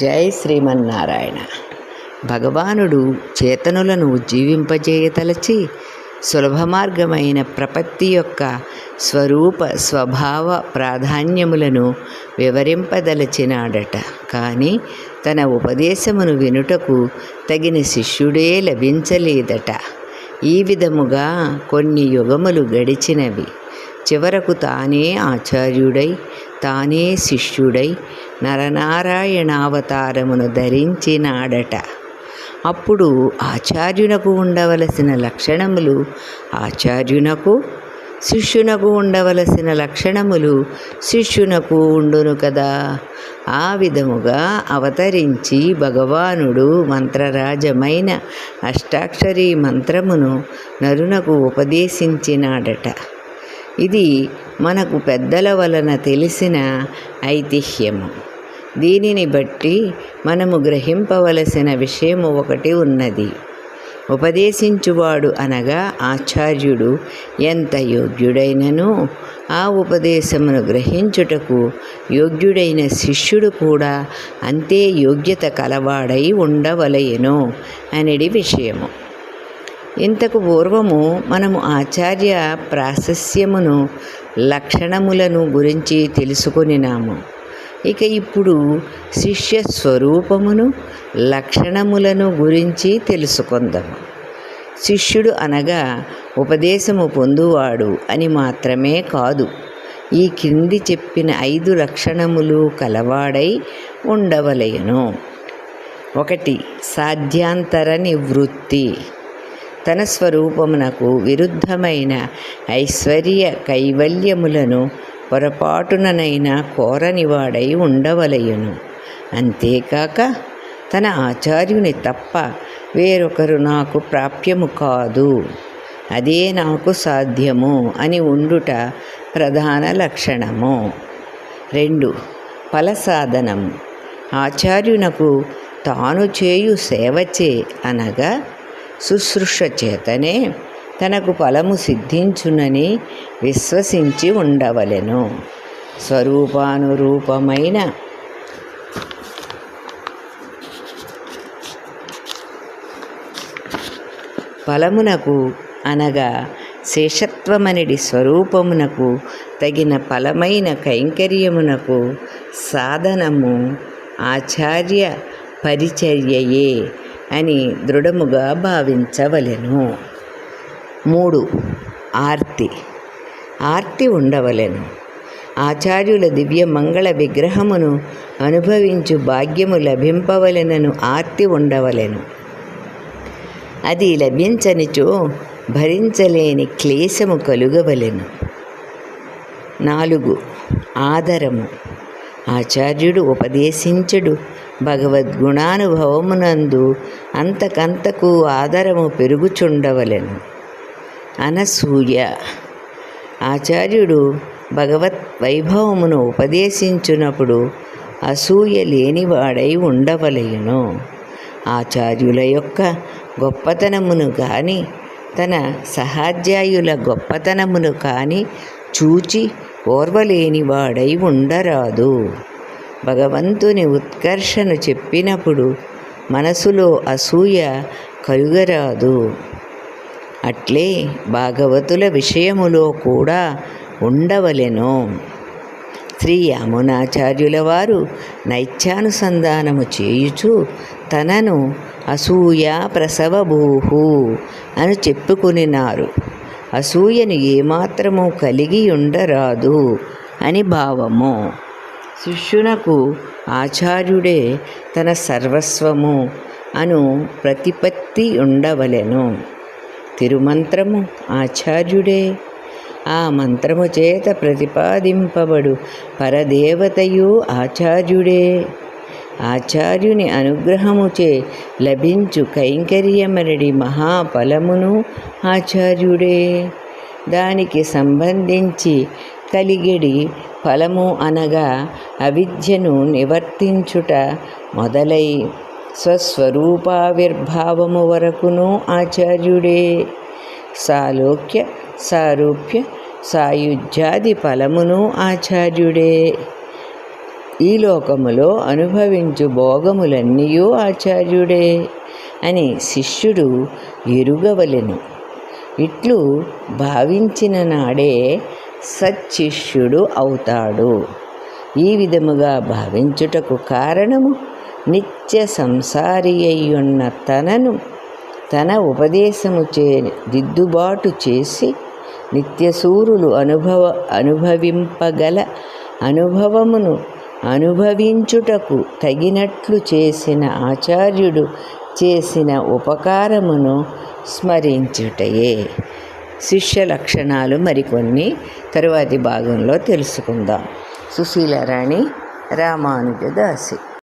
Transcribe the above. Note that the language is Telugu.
జై శ్రీమన్నారాయణ. భగవానుడు చేతనులను జీవింపజేయతలచి సులభ మార్గమైన ప్రపత్తి యొక్క స్వరూప స్వభావ ప్రాధాన్యములను వివరింపదలచినాడట. కానీ తన ఉపదేశమును వినుటకు తగిన శిష్యుడే లభించలేదట. ఈ విధముగా కొన్ని యుగములు గడిచినవి. చివరకు తానే ఆచార్యుడై తానే శిష్యుడై నరనారాయణావతారమును ధరించినాడట. అప్పుడు ఆచార్యునకు ఉండవలసిన లక్షణములు ఆచార్యునకు శిష్యునకు ఉండవలసిన లక్షణములు శిష్యునకు ఉండును కదా. ఆ విధముగా అవతరించి భగవానుడు మంత్రరాజమైన అష్టాక్షరీ మంత్రమును నరునకు ఉపదేశించినాడట. ఇది మనకు పెద్దల వలన తెలిసిన ఐతిహ్యము. దీనిని బట్టి మనము గ్రహింపవలసిన విషయము ఒకటి ఉన్నది. ఉపదేశించువాడు అనగా ఆచార్యుడు ఎంత యోగ్యుడైనను ఆ ఉపదేశమును గ్రహించుటకు యోగ్యుడైన శిష్యుడు కూడా అంతే యోగ్యత కలవాడై ఉండవలయెను అనేది విషయము. ఇంతకు పూర్వము మనము ఆచార్య ప్రాశస్యమును లక్షణములను గురించి తెలుసుకొనినాము. ఇక ఇప్పుడు శిష్య స్వరూపమును లక్షణములను గురించి తెలుసుకుందాము. శిష్యుడు అనగా ఉపదేశము పొందువాడు అని మాత్రమే కాదు ఈ క్రింది చెప్పిన ఐదు లక్షణములు కలవాడై ఉండవలయను ఒకటి సాధ్యాంతర నివృత్తి. తన స్వరూపమునకు విరుద్ధమైన ఐశ్వర్య కైవల్యములను పొరపాటుననైనా కోరనివాడై ఉండవలయును. అంతేకాక తన ఆచార్యుని తప్ప వేరొకరు నాకు ప్రాప్యము కాదు. అదే నాకు సాధ్యము అని ఉండుట ప్రధాన లక్షణము. రెండు. ఫలసాధనము ఆచార్యునకు తాను చేయు సేవచే అనగా శుశ్రూష చేతనే తనకు ఫలము సిద్ధించునని విశ్వసించి ఉండవలెను. స్వరూపానురూపమైన ఫలమునకు అనగా శేషత్వమనిడి స్వరూపమునకు తగిన ఫలమైన కైంకర్యమునకు సాధనము ఆచార్య పరిచర్యయే. అని దృఢముగా భావించవలెను. మూడు ఆర్తి. ఆర్తి ఉండవలెను. ఆచార్యుల దివ్య మంగళ విగ్రహమును అనుభవించు భాగ్యము లభింపవలెనను ఆర్తి ఉండవలెను. అది లభించనిచో భరించలేని క్లేశము కలుగవలెను. నాలుగు ఆదరము. ఆచార్యుడు ఉపదేశించడు. భగవద్గుణానుభవమునందు అంతకంతకు ఆదరము పెరుగుచుండవలెను. అనసూయ. ఆచార్యుడు భగవత్ వైభవమును ఉపదేశించునప్పుడు అసూయ లేనివాడై ఉండవలయును ఆచార్యుల యొక్క గొప్పతనమును కానీ తన సహాధ్యాయుల గొప్పతనమును కానీ చూచి ఓర్వలేనివాడై ఉండరాదు. భగవంతుని ఉత్కర్షను చెప్పినప్పుడు మనసులో అసూయ కలుగరాదు. అట్లే భాగవతుల విషయములో కూడా ఉండవలెను. శ్రీ యామునాచార్యుల వారు నైత్యానుసంధానము చేయుచు తనను అసూయ ప్రసవభూహు అని చెప్పుకొనినారు. అసూయను ఏమాత్రము కలిగి ఉండరాదు అని భావము. శిష్యునకు ఆచార్యుడే తన సర్వస్వము అను ప్రతిపత్తి ఉండవలెను. తిరుమంత్రము ఆచార్యుడే. ఆ మంత్రము చేత ప్రతిపాదింపబడు పరదేవతయు ఆచార్యుడే. ఆచార్యుని అనుగ్రహముచే లభించు కైంకర్యమరడి మహాఫలమును ఆచార్యుడే. దానికి సంబంధించి కలిగిడి ఫలము అనగా అవిద్యను నివర్తించుట మొదలై స్వస్వరూపావిర్భావము వరకును ఆచార్యుడే. సాలోక్య సారూప్య సాయుధ్యాది ఫలమును ఆచార్యుడే. ఈ లోకములో అనుభవించు భోగములన్నీయూ ఆచార్యుడే అని శిష్యుడు ఎరుగవలెను. ఇట్లు భావించిన నాడే సచ్చిష్యుడు అవుతాడు. ఈ విధముగా భావించుటకు కారణము నిత్య సంసారి అయ్యున్న తనను తన ఉపదేశము చే దిద్దుబాటు చేసి నిత్యసూరులు అనుభవ అనుభవింపగల అనుభవమును అనుభవించుటకు తగినట్లు చేసిన ఆచార్యుడు చేసిన ఉపకారమును స్మరించుటయే. శిష్య లక్షణాలు మరికొన్ని తరువాతి భాగంలో తెలుసుకుందాం. సుశీలరాణి రామానుజదాసి